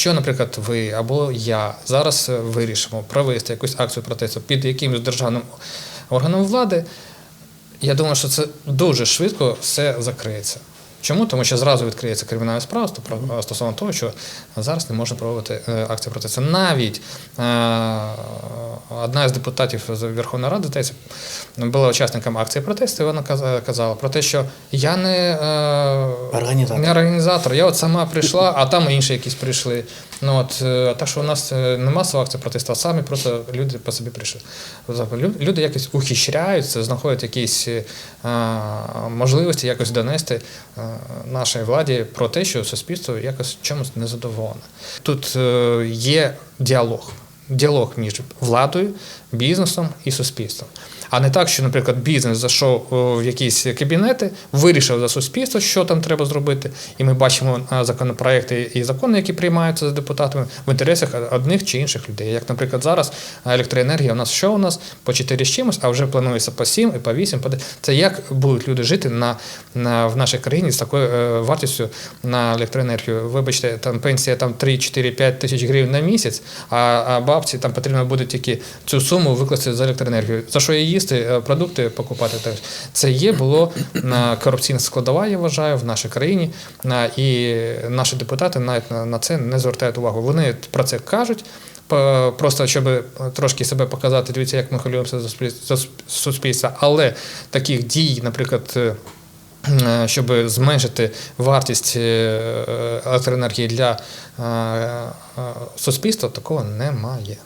Що, наприклад, ви або я зараз е, вирішимо провести якусь акцію протесту під якимось державним органом влади, я думаю, що це дуже швидко все закриється. Чому? Тому що зразу відкриється кримінальна справа стосовно того, що зараз не можна проводити е, акцію протесту. Навіть е, одна з депутатів з Верховної Ради Тесі була учасником акції протесту, і вона казала про те, що я не, е, Організатор. не організатор, я от сама прийшла, а там інші якісь прийшли. Ну от так що у нас не масова акція протесту, а самі просто люди по собі прийшли. Лю- Люди якось ухищряються, знаходять якісь можливості якось донести нашій владі про те, що суспільство якось чомусь незадоволене. Тут е, є діалог. Діалог між владою, бізнесом і суспільством. А не так, що, наприклад, бізнес зайшов в якісь кабінети, вирішив за суспільство, що там треба зробити, і ми бачимо законопроекти і закони, які приймаються за депутатами в інтересах одних чи інших людей. Як, наприклад, зараз електроенергія у нас що у нас по 4 з чимось, а вже планується по 7 і по 8. По 10. Це як будуть люди жити на, на, в нашій країні з такою е, вартістю на електроенергію. Вибачте, там пенсія там 3, 4, 5 тисяч гривень на місяць, а, а бабці там потрібно буде тільки цю суму викласти за електроенергію. За що її їсти, е, продукти покупати. теж. Це є було на корупційна складова, я вважаю, в нашій країні. І наші депутати навіть на, це не звертають увагу. Вони про це кажуть. Просто щоб трошки себе показати, дивіться, як ми хвилюємося за суспіль- суспільство. Але таких дій, наприклад, е, е, щоб зменшити вартість е, електроенергії для е, е, суспільства, такого немає.